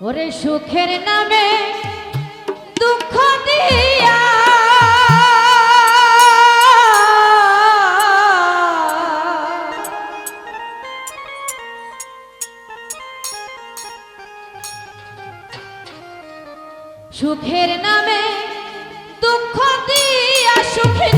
ওরে সুখের নামে দুঃখ দিয়া। সুখের নামে দুঃখ দিয়া সুখের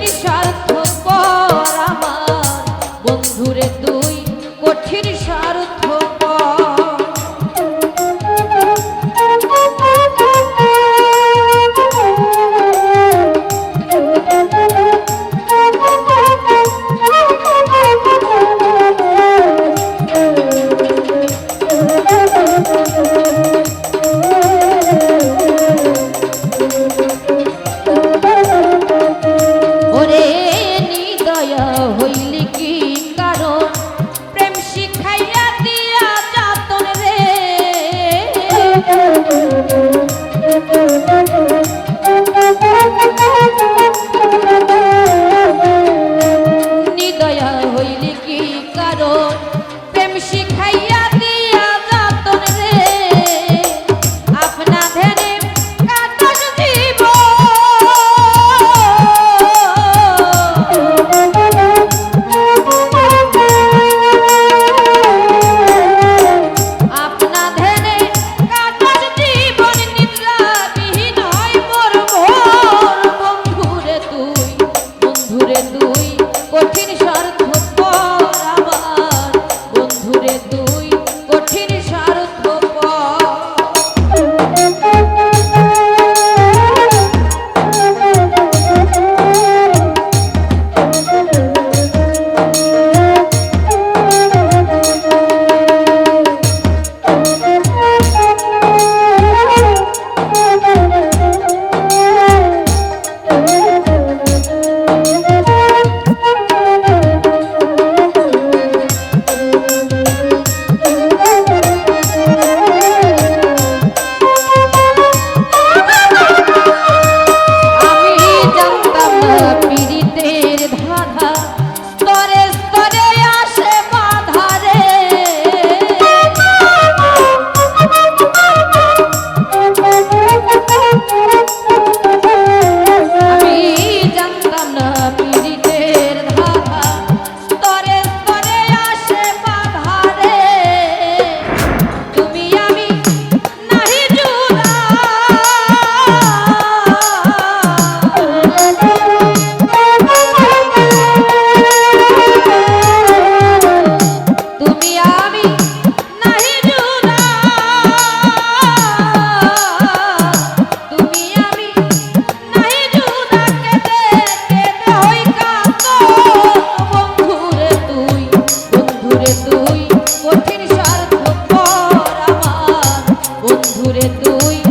fui.